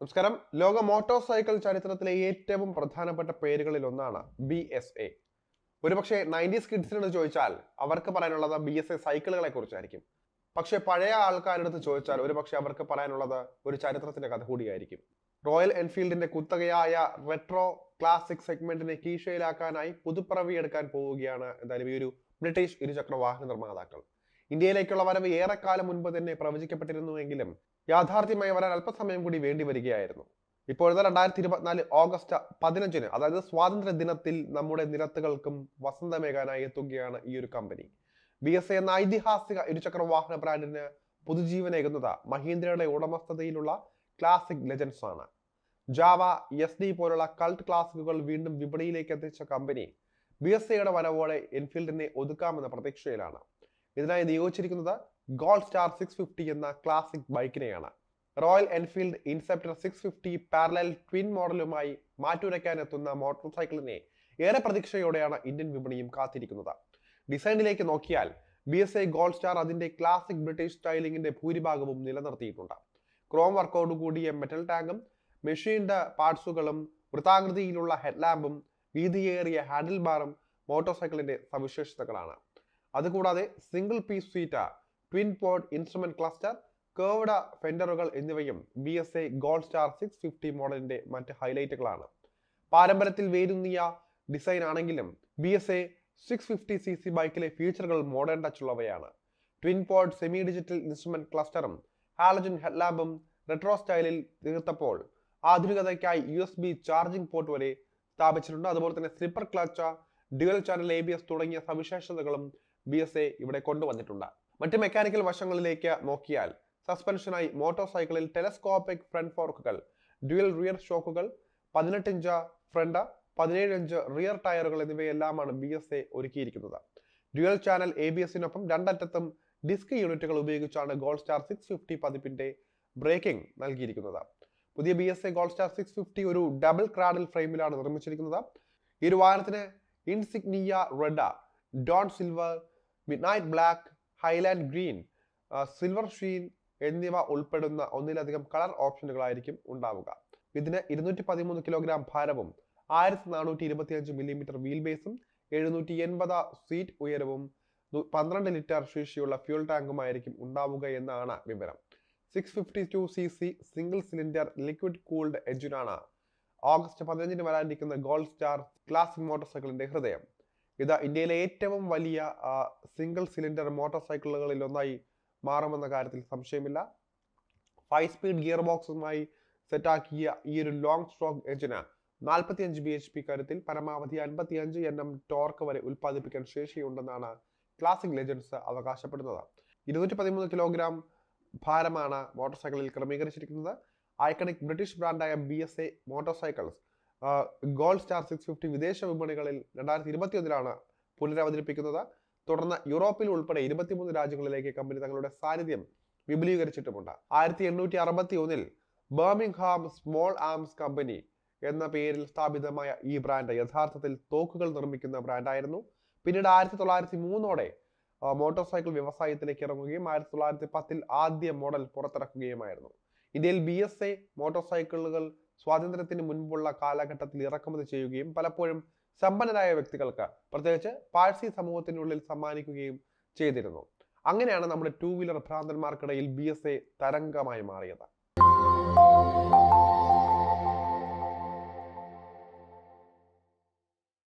നമസ്കാരം. ലോക motor cycle ചരിത്രത്തിലെ ഏറ്റവും പ്രധാനപ്പെട്ട പേരുകളിൽ ഒന്നാണ് ബി എസ് എ ഒരുപക്ഷെ നയന്റീസ് കിഡ്സിനോട് ചോദിച്ചാൽ അവർക്ക് പറയാനുള്ളത് ബി എസ് എ സൈക്കിളുകളെ കുറിച്ചായിരിക്കും. പക്ഷെ പഴയ ആൾക്കാരുടെ ചോദിച്ചാൽ ഒരുപക്ഷെ അവർക്ക് പറയാനുള്ളത് ഒരു ചരിത്രത്തിന്റെ കഥ കൂടിയായിരിക്കും. റോയൽ എൻഫീൽഡിന്റെ കുത്തകയായ റെട്രോ ക്ലാസിക് സെഗ്മെന്റിനെ കീശയിലാക്കാനായി പുതുപ്പിറവി എടുക്കാൻ പോവുകയാണ് എന്തായാലും ഈ ഒരു ബ്രിട്ടീഷ് ഇരുചക്ര വാഹന നിർമ്മാതാക്കൾ. ഇന്ത്യയിലേക്കുള്ള വരവ് ഏറെക്കാലം മുൻപ് തന്നെ പ്രവചിക്കപ്പെട്ടിരുന്നുവെങ്കിലും യാഥാർത്ഥ്യമായി വരാൻ അല്പസമയം കൂടി വേണ്ടി വരികയായിരുന്നു ഇപ്പോഴത്തെ രണ്ടായിരത്തി ഇരുപത്തിനാല് ഓഗസ്റ്റ് പതിനഞ്ചിന് അതായത് സ്വാതന്ത്ര്യ ദിനത്തിൽ നമ്മുടെ നിരത്തുകൾക്കും വസന്തമേകാനായി എത്തുകയാണ് ഈ ഒരു കമ്പനി ബി എസ് എന്ന ഐതിഹാസിക ഇരുചക്ര വാഹന ബ്രാൻഡിന് പുതുജീവനേകുന്നത് മഹീന്ദ്രയുടെ ഉടമസ്ഥതയിലുള്ള ക്ലാസിക് ലെജൻസ് ആണ്. ജാവ എസ് ഡി പോലുള്ള കൾട്ട് ക്ലാസിക്കുകൾ വീണ്ടും വിപണിയിലേക്ക് എത്തിച്ച കമ്പനി ബി എസ് എയുടെ വരവോടെ എൻഫീൽഡിനെ ഒതുക്കാമെന്ന പ്രതീക്ഷയിലാണ്. ഇതിനായി നിയോഗിച്ചിരിക്കുന്നത് ഗോൾഡ് സ്റ്റാർ സിക്സ് ഫിഫ്റ്റി എന്ന classic ബൈക്കിനെയാണ് Royal Enfield Interceptor six fifty parallel twin മോഡലുമായി മാറ്റുരയ്ക്കാൻ എത്തുന്ന മോട്ടോർ സൈക്കിളിനെ ഏറെ പ്രതീക്ഷയോടെയാണ് ഇന്ത്യൻ വിപണിയും കാത്തിരിക്കുന്നത്. ഡിസൈനിലേക്ക് നോക്കിയാൽ B S A gold star അതിന്റെ ക്ലാസിക് ബ്രിട്ടീഷ് സ്റ്റൈലിംഗിന്റെ ഭൂരിഭാഗവും നിലനിർത്തിയിട്ടുണ്ട്. ക്രോം വർക്കൗട്ട് കൂടിയ മെറ്റൽ ടാങ്കും മെഷീൻഡ് പാർട്സുകളും വൃത്താകൃതിയിലുള്ള ഹെഡ്ലാമ്പും വീതിയേറിയ ഹാൻഡിൽ ബാറും മോട്ടോർ സൈക്കിളിന്റെ സവിശേഷതകളാണ്. അതുകൂടാതെ single piece seat twin pod instrument cluster curved ഫെൻഡറുകൾ എന്നിവയും B S A Gold Star six fifty മോഡലിന്റെ മറ്റ് ഹൈലൈറ്റുകളാണ് പാരമ്പര്യത്തിൽ വേരുന്നിയ ഡിസൈൻ ആണെങ്കിലും B S A six fifty C C ബൈക്കിലെ ഫീച്ചറുകൾ മോഡേൺ ടച്ച് ഉള്ളവയാണ്. Twin pod semi digital instrument ക്ലസ്റ്ററും halogen ഹെഡ്ലാബും റെട്രോ സ്റ്റൈലിൽ തീർത്തപ്പോൾ ആധുനികതയ്ക്കായി U S B charging port വരെ സ്ഥാപിച്ചിട്ടുണ്ട്. അതുപോലെ തന്നെ slipper clutch dual channel A B S തുടങ്ങിയ സവിശേഷതകളും ബി എസ് എ ഇവിടെ കൊണ്ടുവന്നിട്ടുണ്ട് മറ്റ് മെക്കാനിക്കൽ വശങ്ങളിലേക്ക് നോക്കിയാൽ സസ്പെൻഷനായി മോട്ടോർ സൈക്കിളിൽ ടെലസ്കോപ്പിക് ഫ്രണ്ട് ഫോർക്കുകൾ ഡ്യുവൽ റിയർ ഷോക്കുകൾ പതിനെട്ട് ഇഞ്ച് ഫ്രണ്ട് പതിനേഴ് ഇഞ്ച് റിയർ ടയറുകൾ എന്നിവയെല്ലാമാണ് ബി എസ് എ ഒരുക്കിയിരിക്കുന്നത്. ഡ്യുവൽ ചാനൽ എ ബി എസിനൊപ്പം രണ്ടറ്റത്തും ഡിസ്ക് യൂണിറ്റുകൾ ഉപയോഗിച്ചാണ് ഗോൾഡ് സ്റ്റാർ സിക്സ് ഫിഫ്റ്റി പതിപ്പിന്റെ ബ്രേക്കിംഗ് നൽകിയിരിക്കുന്നത്. പുതിയ B S A gold star six fifty ഒരു ഡബിൾ ക്രാഡിൽ ഫ്രെയിമിലാണ് നിർമ്മിച്ചിരിക്കുന്നത്. ഈ ഒരു വാഹനത്തിന് insignia red dawn silver midnight black highland green silver sheen എന്നിവ ഉൾപ്പെടുന്ന ഒന്നിലധികം കളർ ഓപ്ഷനുകളായിരിക്കും ഉണ്ടാവുക. ഇതിന് ഇരുന്നൂറ്റി പതിമൂന്ന് കിലോഗ്രാം ഭാരവും ആയിരത്തി നാനൂറ്റി ഇരുപത്തി അഞ്ച് മില്ലിമീറ്റർ വീൽ ബേസും എഴുന്നൂറ്റി എൺപത് സീറ്റ് ഉയരവും പന്ത്രണ്ട് ലിറ്റർ ശേഷിയുള്ള ഫ്യൂൾ ടാങ്കുമായിരിക്കും ഉണ്ടാവുക എന്നാണ് വിവരം. Six fifty two C C single cylinder liquid cooled എഞ്ചിനാണ് ഓഗസ്റ്റ് പതിനഞ്ചിന് വരാനിരിക്കുന്ന ഗോൾഡ് സ്റ്റാർ ക്ലാസിക് മോട്ടോർ സൈക്കിളിന്റെ ഹൃദയം. ഇത് ഇന്ത്യയിലെ ഏറ്റവും വലിയ സിംഗിൾ സിലിണ്ടർ മോട്ടോർ സൈക്കിളുകളിൽ ഒന്നായി മാറുമെന്ന കാര്യത്തിൽ സംശയമില്ല. ഫൈവ് സ്പീഡ് ഗിയർ ബോക്സുമായി സെറ്റാക്കിയ ഈ ഒരു ലോങ് സ്ട്രോക്ക് എഞ്ചിന് നാൽപ്പത്തി അഞ്ച് ബി എച്ച് പി കരുത്തിൽ പരമാവധി അൻപത്തി അഞ്ച് എൻ എം ടോർക്ക് വരെ ഉൽപ്പാദിപ്പിക്കാൻ ശേഷിയുണ്ടെന്നാണ് ക്ലാസിക് ലെജൻസ് അവകാശപ്പെടുന്നത്. ഇരുന്നൂറ്റി പതിമൂന്ന് കിലോഗ്രാം ഭാരമാണ് മോട്ടോർ സൈക്കിളിൽ ക്രമീകരിച്ചിരിക്കുന്നത്. Iconic British ബ്രാൻഡായ B S A motorcycles gold star six fifty വിദേശ വിപണികളിൽ രണ്ടായിരത്തി ഇരുപത്തി ഒന്നിലാണ് പുനരവതരിപ്പിക്കുന്നത്. തുടർന്ന് യൂറോപ്പിൽ ഉൾപ്പെടെ ഇരുപത്തിമൂന്ന് രാജ്യങ്ങളിലേക്ക് കമ്പനി തങ്ങളുടെ സാന്നിധ്യം വിപുലീകരിച്ചിട്ടുമുണ്ട്. ആയിരത്തി എണ്ണൂറ്റി അറുപത്തി ഒന്നിൽ ബർമിംഗ്ഹാം സ്മോൾ ആംസ് കമ്പനി എന്ന പേരിൽ സ്ഥാപിതമായ ഈ ബ്രാൻഡ് യഥാർത്ഥത്തിൽ തോക്കുകൾ നിർമ്മിക്കുന്ന ബ്രാൻഡായിരുന്നു. പിന്നീട് ആയിരത്തി തൊള്ളായിരത്തി മൂന്നോടെ മോട്ടോർ സൈക്കിൾ വ്യവസായത്തിലേക്ക് ഇറങ്ങുകയും ആയിരത്തി തൊള്ളായിരത്തി പത്തിൽ ആദ്യ മോഡൽ പുറത്തിറക്കുകയുമായിരുന്നു. ഇന്ത്യയിൽ ബി എസ് എ മോട്ടോർ സൈക്കിളുകൾ സ്വാതന്ത്ര്യത്തിന് മുൻപുള്ള കാലഘട്ടത്തിൽ ഇറക്കുമതി ചെയ്യുകയും പലപ്പോഴും സമ്പന്നരായ വ്യക്തികൾക്ക് പ്രത്യേകിച്ച് പാഴ്സി സമൂഹത്തിനുള്ളിൽ സമ്മാനിക്കുകയും ചെയ്തിരുന്നു. അങ്ങനെയാണ് നമ്മുടെ ടൂ വീലർ ഭ്രാന്തന്മാർക്കിടയിൽ ബി എസ് എ തരംഗമായി മാറിയത്.